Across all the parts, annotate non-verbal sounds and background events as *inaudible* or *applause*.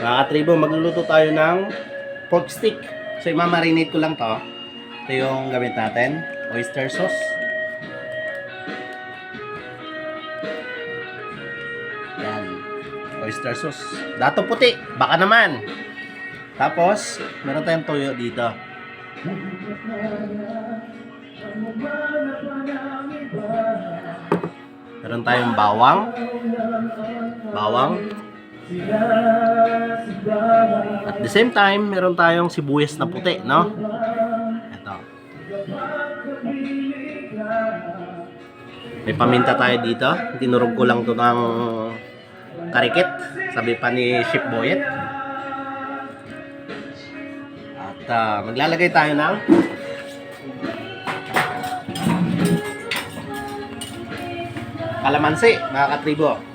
Mga katribo, magluluto tayo ng pork stick. So, imamarinate ko lang to. Ito yung gamit natin. Oyster sauce. Yan. Oyster sauce. Dato puti. Baka naman. Tapos, meron tayong toyo dito. Meron tayong bawang. Bawang. At the same time, meron tayong sibuyas na puti, no? Ito. May paminta tayo dito. Tinurog ko lang to ng karikit. Sabi pa ni Chef Boyet. At ah, maglalagay tayo ng kalamansi, mga katribo.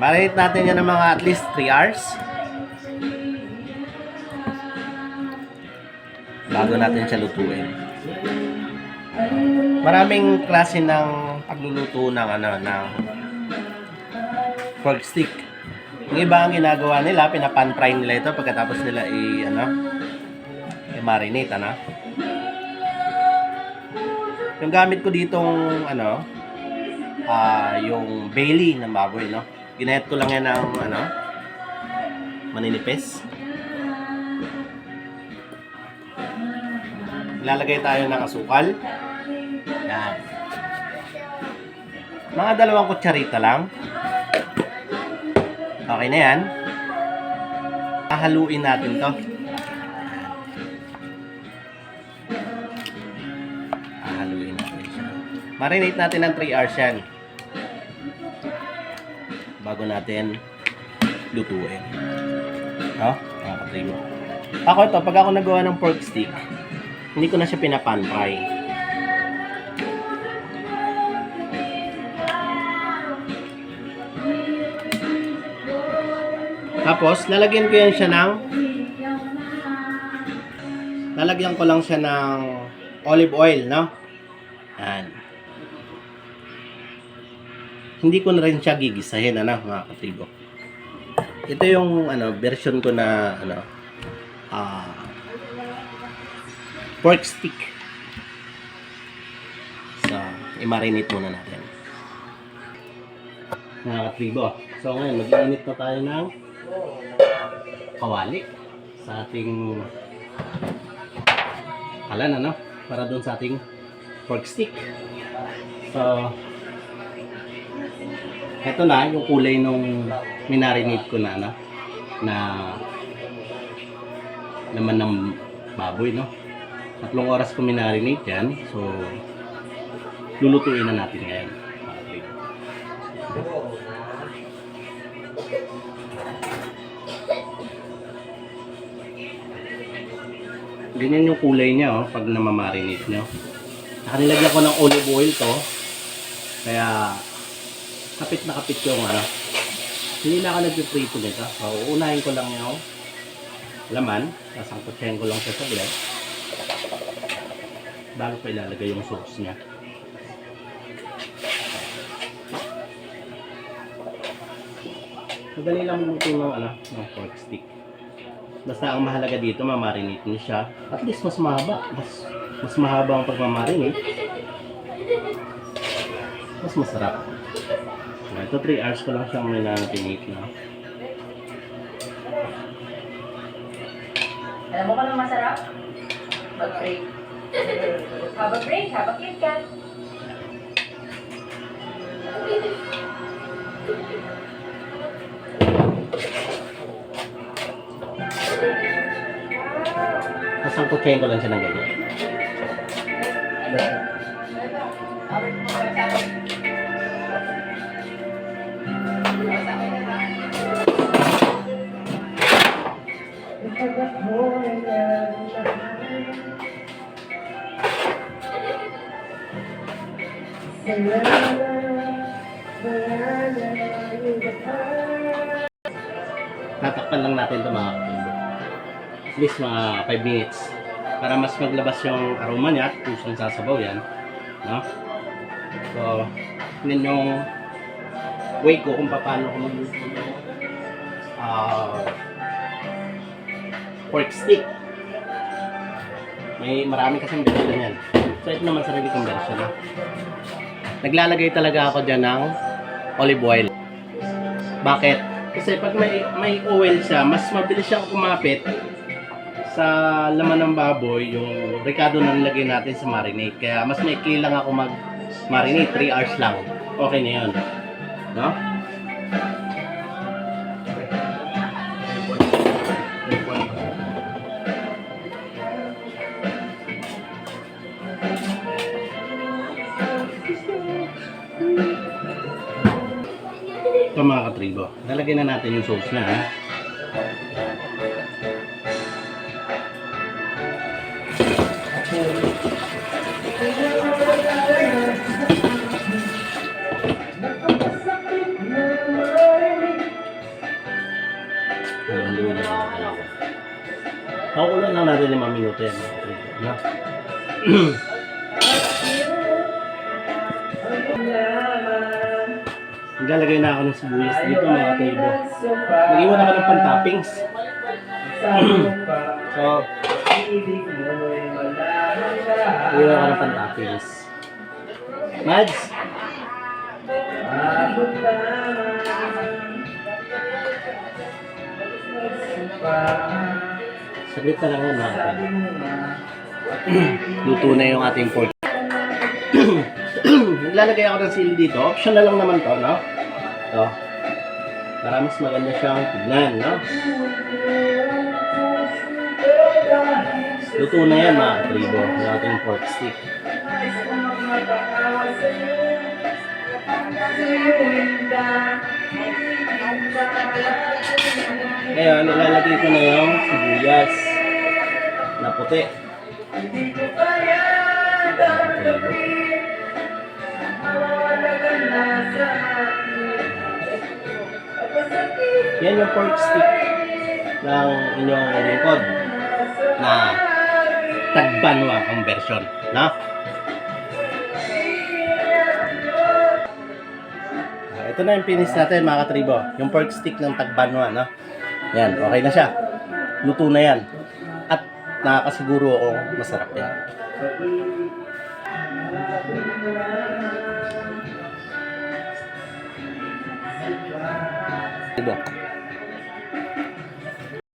Marinate natin yan ng mga at least 3 hours. Bago natin siya lutuin. Maraming klase ng pagluluto ng ano ng pork stick. Yung iba ang ginagawa nila, pinapan fry nila ito pagkatapos nila i ano i-marinate ano. Yung gamit ko ditong ano ah yung Bailey ng baboy no. Ginayat ko lang yan ng ano maninipis. Lalagay tayo ng asukal. Yan. Mga dalawang kutsarita lang. Okay na yan. Hahaluin natin to. Hahaluin natin siya. Marinate natin ng 3 hours yan. Bago natin lutuin. No? Mga katribo. Ako ito, pag ako nagawa ng pork stick, hindi ko na siya pinapan fry. Tapos, lalagyan ko yan siya ng lalagyan ko lang siya ng olive oil, no? Yan. Hindi ko na rin siya gigisahin, ano, mga katribo. Ito yung, ano, version ko na, ano, ah, pork stick. So, i-marinate muna natin. Mga katribo. So, ngayon, mag-iinit na tayo ng kawali sa ating kalan, ano? Para doon sa ating pork stick. So, eto na, yung kulay nung minarinate ko na, ano? Na laman ng baboy, no? Tatlong oras ko minarinate yan. So, lulutuin na natin ngayon. Ganyan yung kulay niya, oh, pag namamarinate nyo. Saka nilagyan ko ng olive oil to. Kaya, kapit na kapit yung ano. Hindi na ako nag-prito nito. So, uunahin ko lang yung laman. Sasangkutsahin ko lang siya sa blend. Bago pa ilalagay yung sauce niya. Madali lang magluto ng ano, ng pork stick. Basta ang mahalaga dito, mamarinate niyo siya. At least mas mahaba. Mas, mas mahaba ang pagmamarinate. Mas masarap. Ah, Ito 3 hours ko lang siyang minanatinate na. Alam mo ka nang masarap? Mag-break. Have a break, have a Kit Kat. Nasangkutsahin ko lang siya ng ganyan. Tatakpan lang natin ito mga kapatid. At least mga 5 minutes. Para mas maglabas yung aroma niya at pusong sasabaw yan. No? So, yun yung way ko kung paano ko magluto ng ah, ah, pork stick. May marami kasing version yan. So ito naman sarili kong version. No? Naglalagay talaga ako dyan ng olive oil. Bakit? Kasi pag may, may oil siya, mas mabilis siyang kumapit sa laman ng baboy, yung ricado na nilagay natin sa marinade. Kaya mas maikli lang ako mag-marinate, 3 hours lang. Okay na yun. No? Ito mga katribo. Lalagyan na natin yung sauce na ha. Haluin Pakukulan lang natin 5 minuto yan mga. No? Naglalagay na ako ng sibuyas dito mga katribo. Nag-iwan ako ng pan-toppings. *clears throat* So, nag-iwan ako ng pan-toppings. Mads! Saglit na lang yan katribo. *clears throat* Luto na yung ating pork. *clears throat* Naglalagay ako ng sili dito. Optional lang naman to, no? Ito. Para mas maganda siyang tignan, no? Luto na yan mga katribo, yung ating pork stick. Ngayon, nilalagay ko na yung sibuyas na puti. Yan yung pork stick ng inyong lingkod na tagbanwa ang version. No? Ah, Ito na yung finish natin mga katribo. Yung pork stick ng tagbanwa. No? Yan, okay na siya. Luto na yan. At nakakasiguro akong masarap yan. Diba?